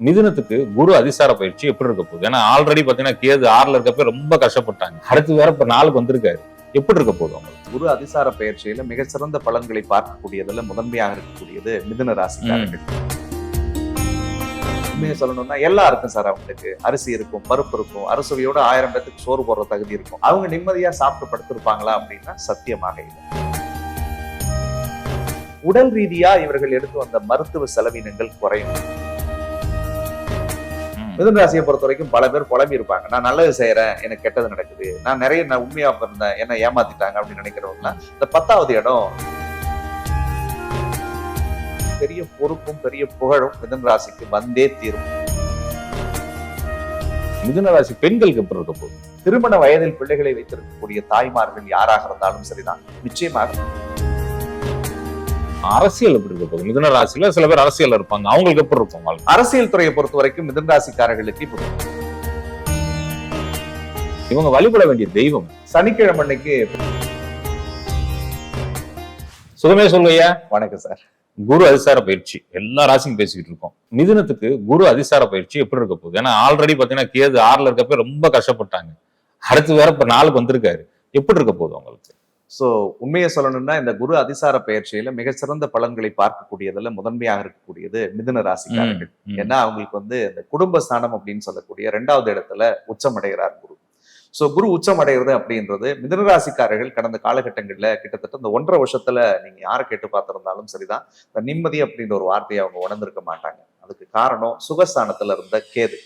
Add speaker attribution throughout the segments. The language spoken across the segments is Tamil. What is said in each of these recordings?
Speaker 1: மிதுனத்துக்கு குரு அதிசார பயிற்சி எப்படி இருக்க போகுது? ஏன்னா ஆல்ரெடி பாத்தீங்கன்னா கேது ஆறுல இருக்கப்ப ரொம்ப கஷ்டப்பட்டாங்க. அடுத்து வேற இப்ப நாளுக்கு வந்திருக்காரு. எப்படி இருக்க போகுது அவங்களுக்கு?
Speaker 2: குரு அதிசார பயிற்சியில மிகச்சிறந்த பலன்களை பார்க்கக்கூடியதுல முதன்மையாக இருக்கக்கூடியது மிதுன ராசிக்காரர்கள். உண்மையை சொல்லணும்னா எல்லாம் இருக்கும் சார் அவங்களுக்கு. அரிசி இருக்கும் பருப்பு இருக்கும் அறுசுவையோட ஆயிரம் பேத்துக்கு சோறு போடுற தகுதி இருக்கும். அவங்க நிம்மதியா சாப்பிட்டு படுத்திருப்பாங்களா அப்படின்னா சத்தியமாக இல்லை. உடல் ரீதியா இவர்கள் எடுத்து வந்த மருத்துவ செலவினங்கள் குறையும். மிதுன ராசியை பொறுத்த வரைக்கும் பல பேர் புலம்பி இருப்பாங்க. நான் நல்லது செய்யறேன் எனக்கு கெட்டது நடக்குது. நான் நிறைய நான் உண்மையா இருந்தேன் என்ன ஏமாத்திட்டாங்க அப்படின்னு நினைக்கிறவங்க இந்த பத்தாவது இடம் பெரிய பொறுப்பும் பெரிய புகழும் மிதுன ராசிக்கு வந்தே தீரும்.
Speaker 1: மிதுன ராசி பெண்களுக்கு எப்படி இருக்க போகுது
Speaker 2: திருமண வயதில் பிள்ளைகளை வைத்திருக்கக்கூடிய தாய்மார்கள் யாராக இருந்தாலும் சரிதான். நிச்சயமாக
Speaker 1: அரசியல் எப்படி இருக்க போகுது? மிதுன ராசியில சில பேர் அரசியல் இருப்பாங்க. அவங்களுக்கு எப்படி இருக்கும்
Speaker 2: அரசியல் துறையை பொறுத்த வரைக்கும் மிதுன ராசிக்காரர்களுக்கு இப்போ
Speaker 1: இவங்க வழிபட வேண்டிய தெய்வம்.
Speaker 2: சனிக்கிழமை அன்னைக்கு
Speaker 1: சுகமே சொல்லுங்கய்யா
Speaker 2: வணக்கம் சார்.
Speaker 1: குரு அதிசார பயிற்சி. எல்லா ராசியும் பேசிக்கிட்டு இருக்கோம். மிதுனத்துக்கு குரு அதிசார பயிற்சி எப்படி இருக்க போகுது? ஏன்னா ஆல்ரெடி பாத்தீங்கன்னா கேது ஆறுல இருக்கப்ப ரொம்ப கஷ்டப்பட்டாங்க. அடுத்து வேற இப்ப நாளுக்கு வந்திருக்காரு. எப்படி இருக்க போகுது அவங்களுக்கு?
Speaker 2: சோ உண்மையை சொல்லணும்னா இந்த குரு அதிசார பயிற்சியில மிகச்சிறந்த பலன்களை பார்க்கக்கூடியதுல முதன்மையாக இருக்கக்கூடியது மிதுன ராசிக்காரர்கள். ஏன்னா அவங்களுக்கு வந்து இந்த குடும்ப ஸ்தானம் அப்படின்னு சொல்லக்கூடிய ரெண்டாவது இடத்துல உச்சமடைகிறார் குரு. சோ குரு உச்சமடைகிறது அப்படின்றது மிதனராசிக்காரர்கள் கடந்த காலகட்டங்கள்ல கிட்டத்தட்ட இந்த ஒன்றரை வருஷத்துல நீங்க யாரை கேட்டு பார்த்திருந்தாலும் சரிதான். இந்த நிம்மதி அப்படின்ற ஒரு வார்த்தையை அவங்க உணர்ந்திருக்க மாட்டாங்க. அதுக்கு காரணம் சுகஸ்தானத்துல இருந்த கேது.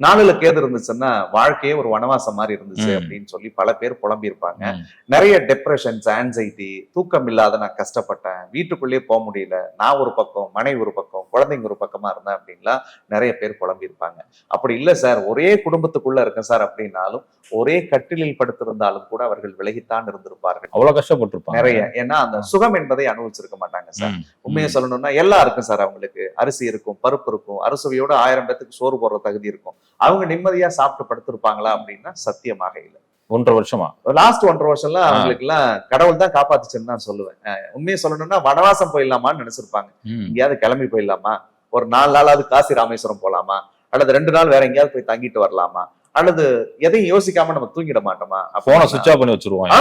Speaker 2: நாலுல கேது இருந்துச்சுன்னா வாழ்க்கையே ஒரு வனவாசம் மாதிரி இருந்துச்சு. அப்படின்னு சொல்லி பல பேர் புலம்பி இருப்பாங்க
Speaker 1: ம்.
Speaker 2: நிறைய டெப்ரெஷன்ஸ் ஆன்சைட்டி தூக்கம் இல்லாத நான் கஷ்டப்பட்டேன் வீட்டுக்குள்ளேயே போக முடியல நான் ஒரு பக்கம் மனைவி ஒரு பக்கம் குழந்தைங்க ஒரு பக்கமா இருந்தேன் அப்படின்லாம் நிறைய பேர் புலம்பி இருப்பாங்க அப்படி இல்ல சார் ஒரே குடும்பத்துக்குள்ள இருக்கேன் சார் அப்படின்னாலும் ஒரே கட்டிலில் படுத்திருந்தாலும் கூட அவர்கள் விலகித்தான் இருந்திருப்பார்கள்.
Speaker 1: அவ்வளவு கஷ்டப்பட்டிருப்பாங்க.
Speaker 2: நிறைய. ஏன்னா அந்த சுகம் என்பதை அனுபவிச்சிருக்க மாட்டாங்க சார். உண்மையை சொல்லணும்னா எல்லாம் இருக்கும் சார் அவங்களுக்கு அரிசி இருக்கும் பருப்பு இருக்கும் அறுசுவையோட ஆயிரம் பேத்துக்கு சோறு போடுற தகுதி இருக்கும். அவங்க நிம்மதியா சாப்பிட்டு படுத்திருப்பாங்களா அப்படின்னா சத்தியமாக இல்லை.
Speaker 1: ஒன்றரை வருஷமா?
Speaker 2: லாஸ்ட் ஒன்றரை வருஷம்லாம். அவங்களுக்கு எல்லாம் கடவுள் தான் காப்பாத்துச்சுன்னு நான் சொல்லுவேன். உண்மையை சொல்லணும்னா வனவாசம் போயிடலாமான்னு நினைச்சிருப்பாங்க. எங்கேயாவது கிளம்பி போயிடலாமா? ஒரு நாலு நாளாவது காசி ராமேஸ்வரம் போலாமா? அல்லது ரெண்டு நாள் வேற எங்கேயாவது போய் தங்கிட்டு வரலாமா? அல்லது எதையும் யோசிக்காம நம்ம தூங்கிட மாட்டோமா?
Speaker 1: போனை சுவிட்ச் ஆஃப் பண்ணி வச்சிருவோம்.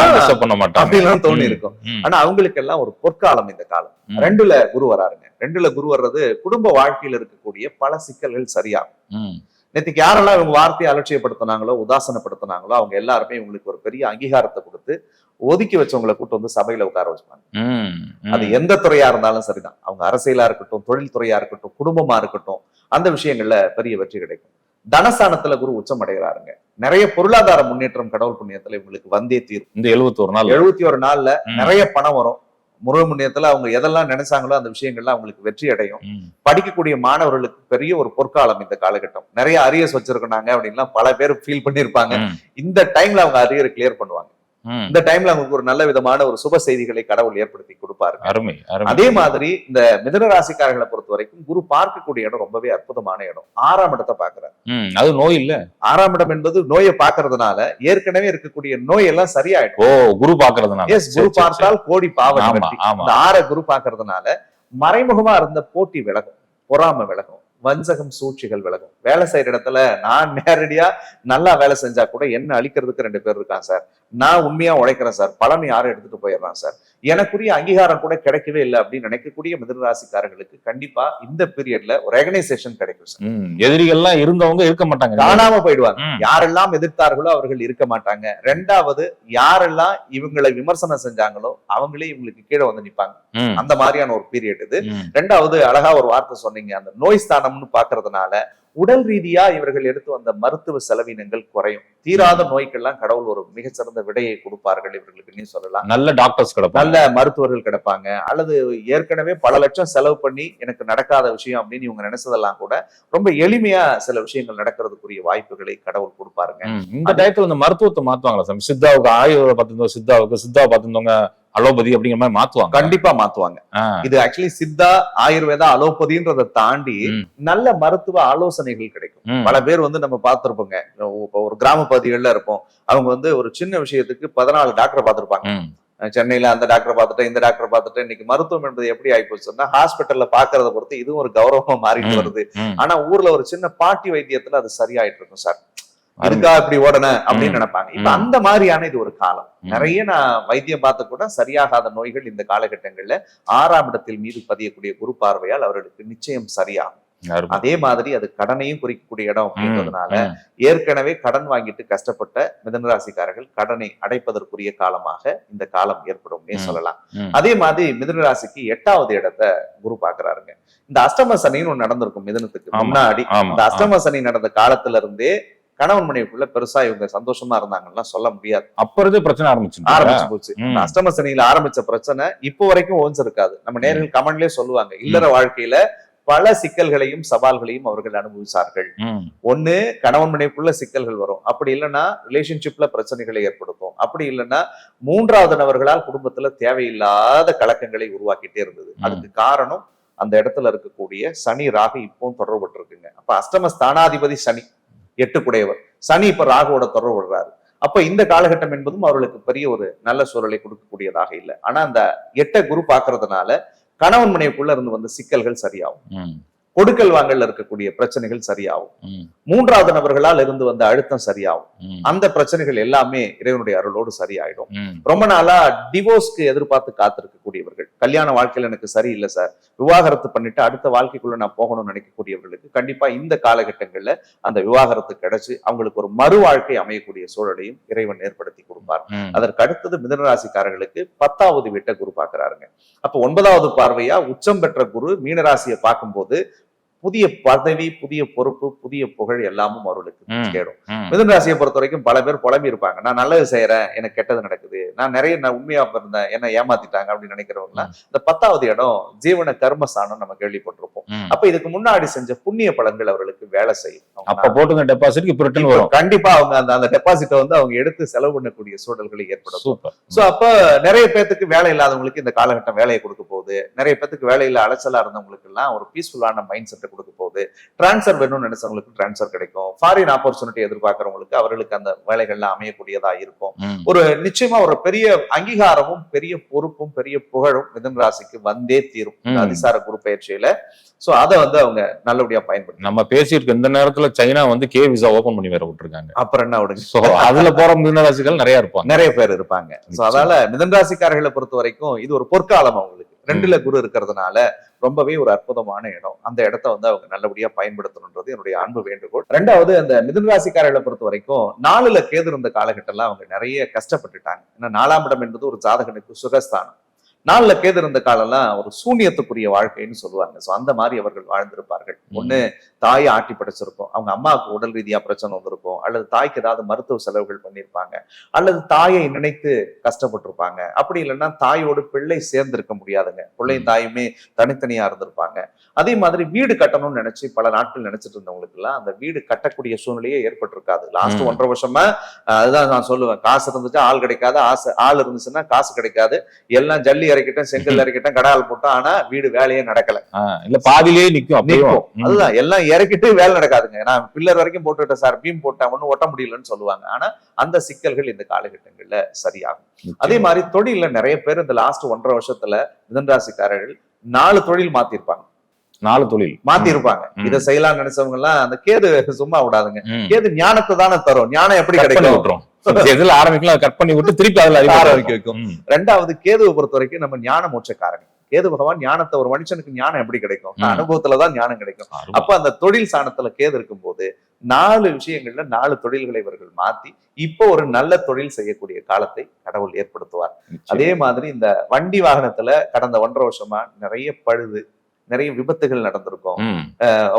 Speaker 1: பண்ண மாட்டாங்க.
Speaker 2: அப்படிலாம் தோணி. இருக்கும். ஆனா அவங்களுக்கு எல்லாம் ஒரு பொற்காலம் இந்த காலம். ரெண்டுல குரு வராருங்க. ரெண்டுல குரு வர்றது குடும்ப வாழ்க்கையில இருக்கக்கூடிய பல சிக்கல்கள் சரியாகும். நேற்றுக்கு யாரெல்லாம் இவங்க வார்த்தையை அலட்சியப்படுத்தினாங்களோ உதாசனப்படுத்தினாங்களோ அவங்க எல்லாருமே இவங்களுக்கு ஒரு பெரிய அங்கீகாரத்தை கொடுத்து ஒதுக்கி வச்சவங்களை கூட்டு வந்து சபையில உட்கார வச்சுப்பாங்க. அது எந்த துறையா இருந்தாலும் சரிதான். அவங்க அரசியலா இருக்கட்டும் தொழில் துறையா இருக்கட்டும் குடும்பமா இருக்கட்டும் அந்த விஷயங்கள்ல பெரிய வெற்றி கிடைக்கும். தனஸ்தானத்துல குரு உச்சம் அடைகிறாருங்க. நிறைய பொருளாதார முன்னேற்றம் கடவுள் புண்ணியத்துல இவங்களுக்கு வந்தே தீரும்.
Speaker 1: இந்த எழுபத்தோரு நாள்
Speaker 2: எழுபத்தி ஒரு நாள்ல. நிறைய பணம் வரும். முருக முன்னேற்றத்துல அவங்க எதெல்லாம் நினைச்சாங்களோ அந்த விஷயங்கள்ல அவங்களுக்கு வெற்றி அடையும். படிக்கக்கூடிய மாணவர்களுக்கு பெரிய ஒரு பொற்காலம் இந்த காலகட்டம் நிறைய அரியர்ஸ் வச்சிருக்காங்க அப்படின்லாம் பல பேர் ஃபீல் பண்ணியிருப்பாங்க. இந்த டைம்ல அவங்க அரியரை கிளியர் பண்ணுவாங்க. இந்த டைம்ல அவங்களுக்கு ஒரு நல்ல விதமான ஒரு சுப செய்திகளை கடவுள் ஏற்படுத்தி கொடுப்பாரு.
Speaker 1: அருமை
Speaker 2: அதே மாதிரி இந்த மிதன ராசிக்காரர்களை பொறுத்த வரைக்கும் குரு பார்க்கக்கூடிய இடம் ரொம்பவே அற்புதமான இடம். ஆறாம் இடத்தை பாக்குறாரு.
Speaker 1: அது நோய் இல்ல.
Speaker 2: ஆறாம் இடம் என்பது நோயை பார்க்கறதுனால ஏற்கனவே இருக்கக்கூடிய நோய் எல்லாம் சரியாயிடும்.
Speaker 1: ஓ குரு பாக்குறதுனால
Speaker 2: எஸ் குரு பார்த்தால் கோடி பாவம் இந்த ஆற குரு பார்க்கறதுனால மறைமுகமா இருந்த போட்டி விலகும் பொறாமை விலகும். வஞ்சகம் சூழ்ச்சிகள் விலகும். வேலை செய்யற இடத்துல நான் நேரடியா நல்லா வேலை செஞ்சா கூட என்ன அழிக்கிறதுக்கு ரெண்டு பேர் இருக்கான் சார். நான் உண்மையா உழைக்கிறேன் சார். பலன் யாரும் எடுத்துட்டு போயிடுறான் சார். எனக்குரிய அங்கீகாரம் கூட கிடைக்கவே இல்லை அப்படின்னு நினைக்கக்கூடிய மிதனராசிக்காரர்களுக்கு கண்டிப்பா இந்த பீரியட்ல ஒரு ரெகனைசேஷன் கிடைக்கும் சார்.
Speaker 1: எதிரிகள்லாம் இருந்தவங்க இருக்க மாட்டாங்க
Speaker 2: காணாம போயிடுவாங்க. யாரெல்லாம் எதிர்த்தார்களோ அவர்கள் இருக்க மாட்டாங்க ரெண்டாவது யாரெல்லாம் இவங்களை விமர்சனம் செஞ்சாங்களோ அவங்களே இவங்களுக்கு கீழே வந்து நிப்பாங்க. அந்த மாதிரியான ஒரு பீரியட் இது. ரெண்டாவது அழகா ஒரு வார்த்தை சொன்னீங்க அந்த நோய் ஸ்தானம்னு பாக்குறதுனால உடல் ரீதியா இவர்கள் எடுத்து வந்த மருத்துவ செலவினங்கள் குறையும். தீராத நோய்க்கெல்லாம் கடவுள் ஒரு மிகச்சிறந்த விடையை கொடுப்பார்கள் இவர்களுக்கு நீ சொல்லலாம்.
Speaker 1: நல்ல டாக்டர்ஸ் கிடப்பாங்க.
Speaker 2: நல்ல மருத்துவர்கள் கிடைப்பாங்க. அல்லது ஏற்கனவே பல லட்சம் செலவு பண்ணி எனக்கு நடக்காத விஷயம் அப்படின்னு இவங்க நினைச்சதெல்லாம் கூட ரொம்ப எளிமையா சில விஷயங்கள் நடக்கிறதுக்குரிய வாய்ப்புகளை கடவுள் கொடுப்பாருங்க.
Speaker 1: இந்த டயத்துல இந்த மருத்துவத்தை மாத்துவாங்களா சித்தாவுக்கு ஆயுர்வேத பார்த்திருந்தோம் சித்தாவுக்கு சித்தாவை பார்த்திருந்தவங்க அலோபதி அப்படிங்கிற மாதிரி மாத்துவாங்க
Speaker 2: கண்டிப்பா மாத்துவாங்க. இது ஆக்சுவலி சித்தா ஆயுர்வேதா அலோபதின்றதை தாண்டி. நல்ல மருத்துவ ஆலோசனைகள் கிடைக்கும். பல பேர் வந்து நம்ம பார்த்திருப்போங்க ஒரு கிராம பகுதிகள்ல இருப்போம் அவங்க வந்து ஒரு சின்ன விஷயத்துக்கு பதினாலு டாக்டர் பார்த்திருப்பாங்க சென்னையில அந்த டாக்டர் பார்த்துட்டேன் இந்த டாக்டர் பார்த்துட்டேன் இன்னைக்கு மருத்துவம் என்பது எப்படி ஆயிப்போச்சுன்னா ஹாஸ்பிட்டல்ல பாக்குறத பொறுத்து இதுவும் ஒரு கௌரவமா மாறிட்டு. வருது. ஆனா ஊர்ல ஒரு சின்ன பாட்டி வைத்தியத்துல அது சரியாயிட்டு இருக்கும் சார். இருக்கா இப்படி ஓடணும் அப்படின்னு நினைப்பாங்க இப்ப. அந்த மாதிரியான இது ஒரு காலம். நிறைய நான் வைத்தியம் பார்த்து கூட சரியாகாத நோய்கள் இந்த காலகட்டங்கள்ல ஆறாம் இடத்தில் மீது பதியக்கூடிய குரு பார்வையால் அவர்களுக்கு நிச்சயம் சரியாகும். அதே மாதிரி அது கடனையும் குறிக்கக்கூடிய இடம் அப்படின்றதுனால. ஏற்கனவே கடன் வாங்கிட்டு கஷ்டப்பட்ட மிதனராசிக்காரர்கள் கடனை அடைப்பதற்குரிய காலமாக இந்த காலம் ஏற்படும். சொல்லலாம். அதே மாதிரி மிதனராசிக்கு எட்டாவது இடத்தை குரு பாக்குறாருங்க இந்த அஷ்டம சனின்னு ஒண்ணு நடந்திருக்கும் மிதனத்துக்கு. முன்னாடி. இந்த அஷ்டம சனி நடந்த காலத்துல இருந்தே கணவன் மனைவிக்குள்ள பெருசா இவங்க சந்தோஷமா இருந்தாங்கன்னா சொல்ல முடியாது.
Speaker 1: அப்ப இருந்தே பிரச்சனை ஆரம்பிச்சு
Speaker 2: ஆரம்பிச்சு போச்சு. அஷ்டம சனியில ஆரம்பிச்ச பிரச்சனை இப்போ வரைக்கும் ஓஞ்சிருக்காது நம்ம நேர்கள் கமெண்ட்லயே சொல்லுவாங்க. இல்லற வாழ்க்கையில பல சிக்கல்களையும் சவால்களையும் அவர்கள் அனுபவிச்சார்கள். ஒண்ணு கணவன் மனைவிக்குள்ள சிக்கல்கள் வரும். அப்படி இல்லைன்னா ரிலேஷன்ஷிப்ல பிரச்சனைகளை ஏற்படுத்தும். அப்படி இல்லைன்னா மூன்றாவது நபர்களால் குடும்பத்துல தேவையில்லாத கலக்கங்களை உருவாக்கிட்டே இருந்தது. அதுக்கு காரணம் அந்த இடத்துல இருக்கக்கூடிய சனி ராகு இப்பவும் தொடர்பட்டு இருக்குங்க அப்ப அஷ்டம ஸ்தானாதிபதி சனி. எட்டுக்குடையவர். சனி இப்ப ராகுவோட தொடர்பு விடுறாரு அப்ப இந்த காலகட்டம் என்பதும் அவர்களுக்கு பெரிய ஒரு நல்ல சூழலை கொடுக்கக்கூடியதாக இல்லை. ஆனா அந்த எட்ட குரு பாக்குறதுனால கணவன் மனைவிக்குள்ள இருந்து வந்த சிக்கல்கள் சரியாகும். கொடுக்கல் வாங்கல்ல இருக்கக்கூடிய பிரச்சனைகள் சரியாகும். மூன்றாவது நபர்களால் இருந்து வந்த அழுத்தம் சரியாகும். அந்த பிரச்சனைகள் எல்லாமே இறைவனுடைய அருளோடு சரியாயிடும். ரொம்ப நாளா டிவோர்ஸ்க்கு எதிர்பார்த்து காத்திருக்கக்கூடியவர்கள் கல்யாண வாழ்க்கையில எனக்கு சரியில்லை சார் விவாகரத்து பண்ணிட்டு அடுத்த வாழ்க்கைக்குள்ள நான் போகணும்னு நினைக்கக்கூடியவர்களுக்கு கண்டிப்பா இந்த காலகட்டங்கள்ல அந்த விவாகரத்து கிடைச்சு அவங்களுக்கு ஒரு மறு வாழ்க்கை அமையக்கூடிய சூழலையும் இறைவன் ஏற்படுத்தி கொடுப்பார். அதற்கு அடுத்தது மிதனராசிக்காரர்களுக்கு பத்தாவது வீட்டை குரு பார்க்கிறாருங்க. அப்ப ஒன்பதாவது பார்வையா உச்சம் பெற்ற குரு மீனராசியை பார்க்கும்போது புதிய பதவி புதிய பொறுப்பு புதிய புகழ் எல்லாமும் அவர்களுக்கு. தேடும் மிதுன ராசியை பொறுத்த வரைக்கும் பல பேர் புலம்பி இருப்பாங்க நான் நல்லது செய்யறேன் எனக்கு கெட்டது நடக்குது. நான் நிறைய நான் உண்மையா இருந்தேன் என்ன ஏமாத்திட்டாங்க அப்படின்னு நினைக்கிறவங்க இந்த பத்தாவது இடம் ஜீவன கர்மஸ்தானம் நம்ம கேள்விப்பட்டிருப்போம். அப்ப இதுக்கு முன்னாடி செஞ்ச புண்ணிய பலன்கள் அவர்களுக்கு வேலை செய்யும்.
Speaker 1: அப்ப போட்டுங்க டெபாசிட் இப்ப ரிட்டர்ன் வரும்.
Speaker 2: கண்டிப்பா அவங்க அந்த அந்த டெபாசிட்டை வந்து அவங்க எடுத்து செலவு பண்ணக்கூடிய சூழல்களை
Speaker 1: சூப்பர்.
Speaker 2: சோ அப்ப நிறைய பேத்துக்கு வேலை இல்லாதவங்களுக்கு இந்த காலகட்டம் வேலையை கொடுக்க போகுது. நிறைய பேத்துக்கு வேலையில அலைச்சலா இருந்தவங்களுக்கு எல்லாம் ஒரு பீஸ்ஃபுல்லான மைண்ட் செட்டை கொடுக்க போகுது. டிரான்ஸ்ஃபர் வேணும்னு நினைச்சவங்களுக்கு டிரான்ஸ்ஃபர் கிடைக்கும். ஃபாரின் ஆப்பர்ச்சுனிட்டி எதிர்பார்க்கறவங்களுக்கு அவர்களுக்கு அந்த வேலைகள்லாம் அமையக்கூடியதா இருக்கும். ஒரு நிச்சயமா ஒரு பெரிய அங்கீகாரமும் பெரிய பொறுப்பும் பெரிய புகழும் மிதன் ராசிக்கு வந்தே தீரும். அதிசார குரு பயிற்சியில. சோ அதை வந்து அவங்க நல்லபடியா பயன்படுத்தி
Speaker 1: நம்ம பேசியிருக்க இந்த நேரத்துல சைனா வந்து கே விசா ஓபன் பண்ணி வேற விட்டுருக்காங்க.
Speaker 2: அப்புறம் என்ன விடுங்க?
Speaker 1: சோ அதுல போற மீனராசிகள் நிறைய இருப்பாங்க.
Speaker 2: நிறைய பேர் இருப்பாங்க. சோ. அதால மிதன் ராசிக்காரர்களை பொறுத்த வரைக்கும் இது ஒரு பொற்காலம் அவங்களுக்கு. ரெண்டுல குரு இருக்கிறதுனால ரொம்பவே ஒரு அற்புதமான இடம். அந்த இடத்த வந்து அவங்க நல்லபடியா பயன்படுத்தணுன்றது என்னுடைய அன்பு வேண்டுகோள். ரெண்டாவது அந்த மிதன் ராசிக்காரர்களை பொறுத்த வரைக்கும் நாலுல கேது இருந்த காலகட்டம்லாம் அவங்க நிறைய கஷ்டப்பட்டுட்டாங்க. ஏன்னா நாலாம் இடம் என்பது ஒரு ஜாதகனுக்கு சுகஸ்தானம். நாலுல கேது இருந்த காலம்லாம் ஒரு சூனியத்துக்குரிய வாழ்க்கைன்னு சொல்லுவாங்க. சோ அந்த மாதிரி அவர்கள் வாழ்ந்திருப்பார்கள். ஒண்ணு தாயை ஆட்டி படைச்சிருக்கும். அவங்க அம்மாவுக்கு உடல் ரீதியா பிரச்சனை வந்திருக்கும். அல்லது தாய்க்கு ஏதாவது மருத்துவ செலவுகள் பண்ணியிருப்பாங்க அல்லது தாயை நினைத்து கஷ்டப்பட்டிருப்பாங்க. அப்படி இல்லைன்னா தாயோடு பிள்ளை சேர்ந்திருக்க முடியாதுங்க. பிள்ளையும் தாயுமே தனித்தனியா இருந்திருப்பாங்க. அதே மாதிரி வீடு கட்டணும்னு நினைச்சு பல நாட்கள் நினைச்சிட்டு இருந்தவங்களுக்கு எல்லாம் அந்த வீடு கட்டக்கூடிய சூழ்நிலையே ஏற்பட்டிருக்காது. லாஸ்ட். ஒன்றரை வருஷமா அதுதான் நான் சொல்லுவேன். காசு இருந்துச்சா ஆள் கிடைக்காது. ஆசை ஆள் இருந்துச்சுன்னா காசு கிடைக்காது. எல்லாம் ஜல்லி இறக்கிட்டேன் செங்கல் இறக்கிட்டேன் கடால் போட்டோம் ஆனா வீடு வேலையே நடக்கல.
Speaker 1: இல்ல அப்படியே
Speaker 2: நிற்கும் அதுதான் எல்லாம் இறக்கிட்டு வேலை நடக்காதுங்க. நான் பில்லர் வரைக்கும் போட்டுவிட்டேன் சார். பீம் போட்டேன். ஒன்னும் ஒட்ட முடியலன்னு சொல்லுவாங்க. ஆனா அந்த சிக்கல்கள் இந்த காலகட்டங்கள்ல சரியாகும். அதே மாதிரி தொழில்ல நிறைய பேர் இந்த லாஸ்ட் ஒன்றரை வருஷத்துல மிதன் ராசிக்காரர்கள் நாலு தொழில் மாத்திருப்பாங்க.
Speaker 1: நாலு தொழில்.
Speaker 2: மாத்தி இருப்பாங்க. இதை செய்யலாம்னு நினைச்சவங்க எல்லாம் அந்த கேது சும்மா விடாதுங்க. கேது ஞானத்தை தானே தரும். ஞானம் எப்படி கிடைக்கும்?
Speaker 1: எதுல ஆரம்பிக்கலாம் கட் பண்ணி விட்டு திருப்பி அதுல
Speaker 2: ஆரம்பிக்க வைக்கும். ரெண்டாவது கேதுவை பொறுத்த வரைக்கும் நம்ம ஞான மோட்சக்காரங்க. கேது பகவான் ஞானத்தை ஒரு மனுஷனுக்கு ஞானம் எப்படி கிடைக்கும். அனுபவத்துலதான் ஞானம் கிடைக்கும். அப்ப அந்த தொழில் சாணத்துல கேது இருக்கும்போது நாலு விஷயங்கள்ல நாலு தொழில்களை இவர்கள் மாத்தி இப்போ ஒரு நல்ல தொழில் செய்யக்கூடிய காலத்தை கடவுள் ஏற்படுத்துவார் அதே மாதிரி இந்த வண்டி வாகனத்துல கடந்த ஒன்றரை வருஷமா நிறைய பழுது நிறைய விபத்துகள் நடந்திருக்கும்.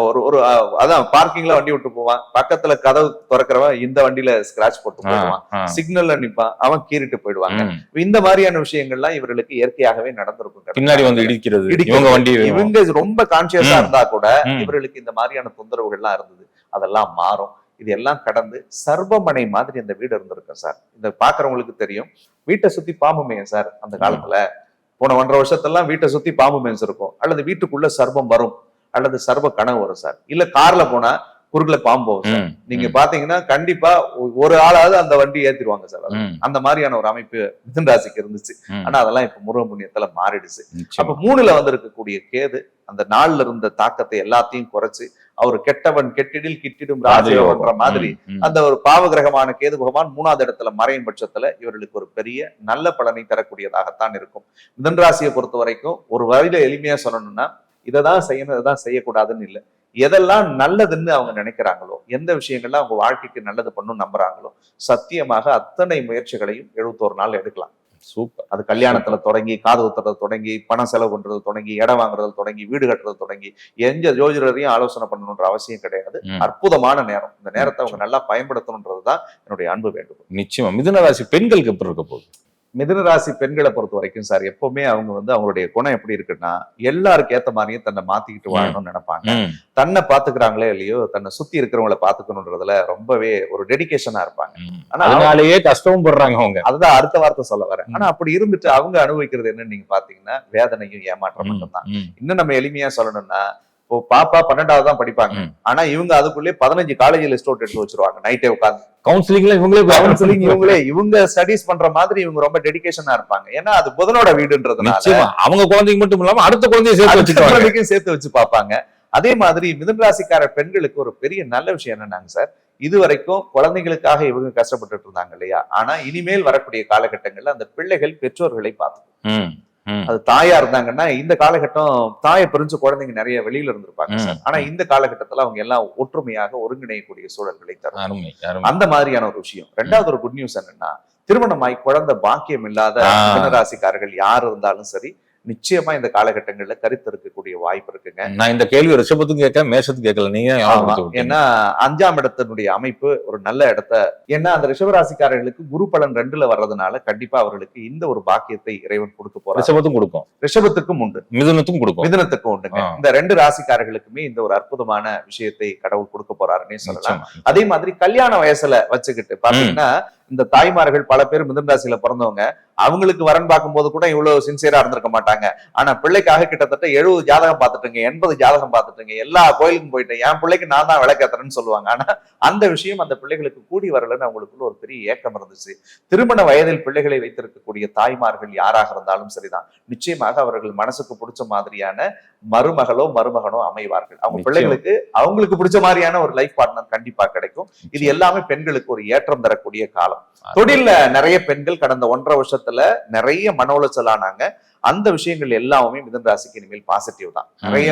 Speaker 2: ஒரு ஒரு அதான் பார்க்கிங்ல வண்டி விட்டு போவான் பக்கத்துல கதவு திறக்கிறவன் இந்த வண்டியில ஸ்கிராச் போட்டு
Speaker 1: ஆ.
Speaker 2: சிக்னல்ல நிப்பான் அவன் கீறிட்டு போயிடுவாங்க. இந்த மாதிரியான விஷயங்கள்லாம் இவர்களுக்கு இயற்கையாகவே நடந்திருக்கும்
Speaker 1: பின்னாடி வந்து இடிக்கிறது. இவங்க
Speaker 2: ரொம்ப கான்சியஸா. இருந்தா கூட. இவர்களுக்கு இந்த மாதிரியான தொந்தரவுகள்லாம் இருந்தது அதெல்லாம் மாறும். இது எல்லாம் கடந்து சர்வமனை மாதிரி அந்த வீடு இருந்திருக்கும் சார். இந்த பாக்குறவங்களுக்கு தெரியும். வீட்டை சுத்தி பாம்பு மேயும் சார் அந்த காலத்துல. போன ஒன்றரை வருஷத்தெல்லாம் வீட்டை சுத்தி பாம்பு மேய்ச்சிருக்கும் அல்லது வீட்டுக்குள்ள சர்வம் வரும். அல்லது சர்வ கனவு வரும் சார். இல்ல கார்ல போனா குறுக்குல பாம்பு நீங்க பாத்தீங்கன்னா கண்டிப்பா ஒரு ஆளாவது அந்த வண்டி ஏத்திடுவாங்க சார் அந்த மாதிரியான ஒரு அமைப்பு மிதுன ராசிக்கு இருந்துச்சு. ஆனா அதெல்லாம் இப்ப முருக புண்ணியத்துல மாறிடுச்சு. அப்ப மூணுல வந்திருக்கக்கூடிய கேது அந்த நாள்ல இருந்த தாக்கத்தை எல்லாத்தையும் குறைச்சு அவர் கெட்டவன் கெட்டிடில் கிட்டிடும் ராஜயோகன்ற மாதிரி. அந்த ஒரு பாவகிரகமான கேது பகவான் மூணாவது இடத்துல மறையும் பட்சத்துல இவர்களுக்கு ஒரு பெரிய நல்ல பலனை தரக்கூடியதாகத்தான் இருக்கும். மிதன் ராசியை பொறுத்த வரைக்கும் ஒரு வழியில எளிமையா சொல்லணும்னா இதைதான் செய்யணும் இதைதான் செய்யக்கூடாதுன்னு இல்லை. எதெல்லாம் நல்லதுன்னு அவங்க நினைக்கிறாங்களோ எந்த விஷயங்கள்லாம் அவங்க வாழ்க்கைக்கு நல்லது பண்ணும் நம்புறாங்களோ சத்தியமாக அத்தனை முயற்சிகளையும் எழுபத்தோரு நாள் எடுக்கலாம்.
Speaker 1: சூப்பர்.
Speaker 2: அது கல்யாணத்துல தொடங்கி காது குத்துறது தொடங்கி பணம் செலவு பண்றது தொடங்கி இடம் வாங்குறது தொடங்கி வீடு கட்டுறது தொடங்கி எந்த ஜோதிடரையும் ஆலோசனை பண்ணணுன்ற அவசியம் கிடையாது. அற்புதமான நேரம். இந்த நேரத்தை அவங்க நல்லா பயன்படுத்தணுன்றதுதான் என்னுடைய அன்பு வேண்டுகோள்.
Speaker 1: நிச்சயமா. மிதுன ராசி பெண்களுக்கு எப்படி இருக்க போகுது?
Speaker 2: மிதுன ராசி பெண்களை பொறுத்த வரைக்கும் சார் எப்பவுமே அவங்க வந்து அவங்களுடைய குணம் எப்படி இருக்குன்னா எல்லாருக்கும் ஏத்த மாதிரியும் தன்னை மாத்திக்கிட்டு வாழணும்னு நினைப்பாங்க. தன்னை பாத்துக்கிறாங்களே இல்லையோ தன்னை சுத்தி இருக்கிறவங்களை பாத்துக்கணுன்றதுல ரொம்பவே ஒரு டெடிகேஷனா இருப்பாங்க. ஆனா
Speaker 1: அதனாலேயே கஷ்டமும் படுறாங்க அவங்க.
Speaker 2: அதுதான் அடுத்த வார்த்தை சொல்ல வரேன். ஆனா அப்படி இருந்துட்டு அவங்க அனுபவிக்கிறது என்னன்னு நீங்க பாத்தீங்கன்னா வேதனையும் ஏமாற்றம் மட்டும்தான். இன்னும் நம்ம எளிமையா சொல்லணும்னா இப்போ பாப்பா பன்னெண்டாவது தான் படிப்பாங்க. ஆனா இவங்க அதுக்குள்ளே பதினஞ்சு காலேஜ் லிஸ்ட் அவுட் எடுத்து வச்சிருவாங்க நைட்டே உட்காந்து
Speaker 1: கவுன்சிலிங்ல இவங்களே
Speaker 2: கவுன்சிலிங் இவங்களே இவங்க ஸ்டடிஸ் பண்ற மாதிரி இவங்க ரொம்ப டெடிகேஷனா இருப்பாங்க. ஏன்னா அது புதனோட வீடுன்றதுனால
Speaker 1: அவங்க குழந்தைங்க மட்டும் இல்லாம அடுத்த குழந்தைய சேர்த்து வச்சுக்குவாங்க.
Speaker 2: குழந்தைக்கும் சேர்த்து வச்சு பார்ப்பாங்க அதே மாதிரி மிதுன ராசிக்கார பெண்களுக்கு ஒரு பெரிய நல்ல விஷயம் என்னன்னாங்க சார் இது வரைக்கும் குழந்தைகளுக்காக இவங்க கஷ்டப்பட்டுட்டு இருந்தாங்க இல்லையா? ஆனா இனிமேல் வரக்கூடிய காலகட்டங்கள்ல அந்த பிள்ளைகள் பெற்றோர்களை பார்த்து. அது தாயா இருந்தாங்கன்னா இந்த காலகட்டம் தாயை பிரிஞ்சு குழந்தைங்க நிறைய வெளியில இருந்திருப்பாங்க. ஆனா இந்த காலகட்டத்துல அவங்க எல்லாம் ஒற்றுமையாக ஒருங்கிணையக்கூடிய சூழல்களை தரும். அந்த மாதிரியான ஒரு விஷயம். ரெண்டாவது ஒரு குட் நியூஸ் என்னன்னா திருமணமாய் குழந்தை பாக்கியம் இல்லாத
Speaker 1: ஆ.
Speaker 2: மிதனராசிக்காரர்கள் யார் இருந்தாலும் சரி நிச்சயமா இந்த காலகட்டங்கள்ல கருத்து இருக்கக்கூடிய வாய்ப்பு இருக்குங்க.
Speaker 1: நான் இந்த கேள்வி ரிஷபத்துக்கும் கேட்க மேஷத்துக்கு கேட்கல. நீங்க.
Speaker 2: ஏன்னா அஞ்சாம் இடத்தினுடைய அமைப்பு ஒரு நல்ல இடத்த ஏன்னா அந்த ரிஷபராசிக்காரர்களுக்கு குரு பலன் ரெண்டுல வர்றதுனால கண்டிப்பா அவர்களுக்கு இந்த ஒரு பாக்கியத்தை இறைவன் கொடுக்க போறார்.
Speaker 1: ரிஷபத்தும் கொடுக்கும்.
Speaker 2: ரிஷபத்துக்கும் உண்டு.
Speaker 1: மிதுனத்துக்கும் கொடுக்கும்.
Speaker 2: மிதுனத்துக்கும் உண்டுங்க. இந்த ரெண்டு ராசிக்காரர்களுக்குமே இந்த ஒரு அற்புதமான விஷயத்தை கடவுள் கொடுக்க போறாருன்னே சொல்லலாம். அதே மாதிரி கல்யாண வயசுல வச்சுக்கிட்டு பாத்தீங்கன்னா இந்த தாய்மார்கள் பல பேர் மிதன் ராசியில பிறந்தவங்க. அவங்களுக்கு வரன் பார்க்கும்போது கூட இவ்வளவு சின்சியரா இருந்திருக்க மாட்டாங்க. ஆனா பிள்ளைக்காக கிட்டத்தட்ட எழுபது ஜாதகம் பார்த்துட்டுங்க எண்பது ஜாதகம் பார்த்துட்டுங்க எல்லா கோயிலுக்கும் போயிட்டேன் என் பிள்ளைக்கு நான் தான் விளக்கேத்துறேன்னு சொல்லுவாங்க. ஆனா அந்த விஷயம் அந்த பிள்ளைகளுக்கு கூடி வரலன்னு அவங்களுக்குள்ள ஒரு பெரிய ஏக்கம் இருந்துச்சு. திருமண வயதில் பிள்ளைகளை வைத்திருக்கக்கூடிய தாய்மார்கள் யாராக இருந்தாலும் சரிதான். நிச்சயமாக அவர்கள் மனசுக்கு பிடிச்ச மாதிரியான மருமகளோ மருமகனோ அமைவார்கள். அவங்க. பிள்ளைகளுக்கு அவங்களுக்கு பிடிச்ச மாதிரியான ஒரு லைஃப் பார்ட்னர் கண்டிப்பா கிடைக்கும். இது எல்லாமே பெண்களுக்கு ஒரு ஏற்றம் தரக்கூடிய காலம். தொழில்ல நிறைய பெண்கள் கடந்த ஒன்றரை வருஷத்துல நிறைய மன உளைச்சல் ஆனாங்க. அந்த விஷயங்கள் எல்லாமே மிதன் ராசிக்கு இனிமேல் பாசிட்டிவ் தான். நிறைய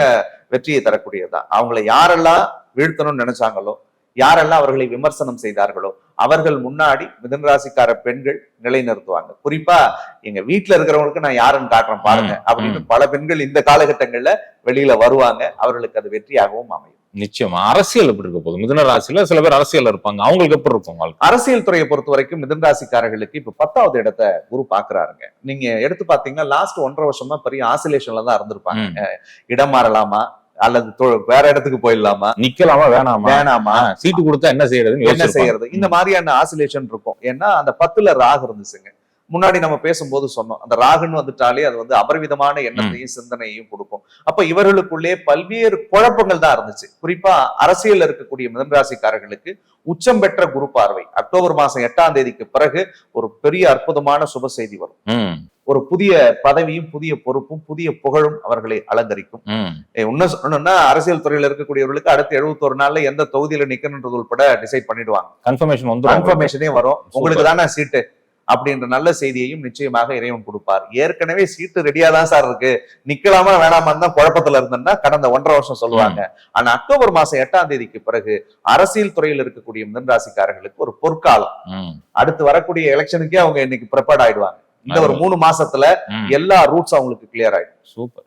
Speaker 2: வெற்றியை தரக்கூடியதுதான் அவங்கள யாரெல்லாம் வீழ்த்தணும்னு நினைச்சாங்களோ யாரெல்லாம் அவர்களை விமர்சனம் செய்தார்களோ அவர்கள் முன்னாடி மிதன் ராசிக்கார பெண்கள் நிலைநிறுத்துவாங்க. குறிப்பா எங்க வீட்டுல இருக்கிறவங்களுக்கு நான் யாருன்னு காட்டுறேன் பாருங்க. அப்படின்னு பல பெண்கள் இந்த காலகட்டங்கள்ல வெளியில வருவாங்க. அவர்களுக்கு அது வெற்றியாகவும் அமையும்.
Speaker 1: நிச்சயமா. அரசியல் எப்படி இருக்க போகுது? மிதுன ராசியில சில பேர் அரசியல் இருப்பாங்க. அவங்களுக்கு எப்படி இருக்கும்
Speaker 2: அரசியல் துறையை பொறுத்த வரைக்கும் மிதன் ராசிக்காரர்களுக்கு இப்ப பத்தாவது இடத்தை குரு பாக்குறாருங்க. நீங்க எடுத்து பாத்தீங்கன்னா லாஸ்ட் ஒன்றரை வருஷமா பெரிய ஆசிலேஷன்ல தான் இருந்திருப்பாங்க. இடம் மாறலாமா? அல்லது வேற இடத்துக்கு போயிடலாமா?
Speaker 1: நிக்கலாமா வேணாமா?
Speaker 2: வேணாமா?
Speaker 1: சீட்டு கொடுத்தா என்ன செய்யறதுன்னு
Speaker 2: என்ன. செய்யறது? இந்த மாதிரியான ஆசிலேஷன் இருக்கும். ஏன்னா அந்த பத்துல ராகு இருந்துச்சுங்க. முன்னாடி நம்ம பேசும்போது சொன்னோம். அந்த ராகுன்னு வந்துட்டாலே அது வந்து அபரிவிதமான எண்ணத்தையும் சிந்தனையையும் கொடுக்கும். அப்ப இவர்களுக்குள்ளே பல்வேறு குழப்பங்கள் தான் இருந்துச்சு. குறிப்பா அரசியல்ல இருக்கக்கூடிய மிதன்ராசிக்காரர்களுக்கு உச்சம் பெற்ற குரு பார்வை. அக்டோபர் மாசம் எட்டாம் தேதிக்கு பிறகு ஒரு பெரிய அற்புதமான சுப செய்தி வரும். ஒரு புதிய பதவியும் புதிய பொறுப்பும் புதிய புகழும் அவர்களை அலங்கரிக்கும். இன்னும் சொல்லணும்னா அரசியல் துறையில இருக்கக்கூடியவர்களுக்கு அடுத்த எழுபத்தொரு நாள்ல எந்த தொகுதியில நிக்கணுன்றது உட்பட டிசைட் பண்ணிடுவாங்க.
Speaker 1: கன்ஃபர்மேஷன் வந்துரும்.
Speaker 2: கன்ஃபர்மேஷனே வரும். உங்களுக்கு தானே சீட்டு அப்படின்ற நல்ல செய்தியையும் நிச்சயமாக இறைவன் கொடுப்பார். ஏற்கனவே சீட்டு ரெடியா தான் சார் இருக்கு. நிக்கலாமா வேணாமான்னு தான் குழப்பத்துல இருந்தேன்னா கடந்த ஒன்றரை வருஷம் சொல்லுவாங்க. ஆனா அக்டோபர் மாசம் எட்டாம் தேதிக்கு பிறகு அரசியல் துறையில் இருக்கக்கூடிய மிதன்ராசிக்காரர்களுக்கு ஒரு பொற்காலம். அடுத்து வரக்கூடிய எலெக்ஷனுக்கே அவங்க இன்னைக்கு ப்ரிப்பேர்ட் ஆயிடுவாங்க. இந்த ஒரு மூணு மாசத்துல. எல்லா ரூட்ஸ் அவங்களுக்கு கிளியர் ஆயிடும்.
Speaker 1: சூப்பர்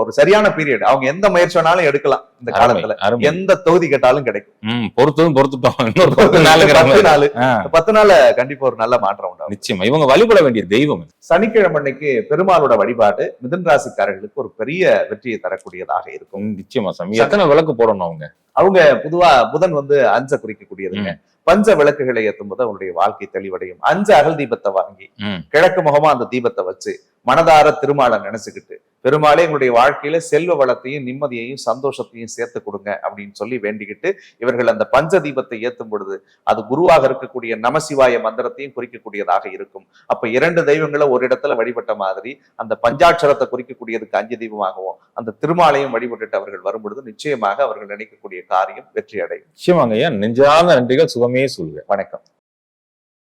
Speaker 2: ஒரு சரியான பீரியட் அவங்க எந்த முயற்சி வேணாலும் எடுக்கலாம் இந்த காலத்துல. எந்த தொகுதி கேட்டாலும் கிடைக்கும்.
Speaker 1: பொறுத்ததும் பொறுத்துட்டோம். பத்து.
Speaker 2: நாள். கண்டிப்பா ஒரு நல்ல மாற்றம் உண்டாகும்.
Speaker 1: நிச்சயமா. இவங்க வழிபட வேண்டிய தெய்வம்.
Speaker 2: சனிக்கிழமை அன்னைக்கு பெருமாளோட வழிபாடு மிதுன் ராசிக்காரர்களுக்கு ஒரு பெரிய வெற்றியை தரக்கூடியதாக இருக்கும்.
Speaker 1: நிச்சயமா சாமி. எத்தனை விளக்கு போடணும் அவங்க?
Speaker 2: அவங்க பொதுவா புதன் வந்து அஞ்ச குறிக்கக்கூடியதுங்க. பஞ்ச விளக்குகளை ஏத்தும் போது அவங்களுடைய வாழ்க்கை தெளிவடையும். அஞ்சு அகல் தீபத்தை வாங்கி கிழக்கு முகமா அந்த தீபத்தை வச்சு மனதார திருமாலை நினைச்சுக்கிட்டு பெருமாளே எங்களுடைய வாழ்க்கையில செல்வ வளத்தையும் நிம்மதியையும் சந்தோஷத்தையும் சேர்த்து கொடுங்க அப்படின்னு சொல்லி வேண்டிக்கிட்டு இவர்கள் அந்த பஞ்ச தீபத்தை ஏத்தும் பொழுது அது குருவாக இருக்கக்கூடிய நமசிவாய மந்திரத்தையும் குறிக்கக்கூடியதாக இருக்கும். அப்ப இரண்டு தெய்வங்களை ஒரு இடத்துல வழிபட்ட மாதிரி அந்த பஞ்சாட்சரத்தை குறிக்கக்கூடியதுக்கு அஞ்சு தீபமாகவும் அந்த திருமாலையும் வழிபட்டுட்டு அவர்கள் வரும் பொழுது நிச்சயமாக அவர்கள் நினைக்கக்கூடிய காரியம் வெற்றி அடையும்
Speaker 1: நிச்சயமாங்க. ஐயா நெஞ்சார்ந்த நன்றிகள் சுகமே சொல்லுங்க
Speaker 2: வணக்கம்.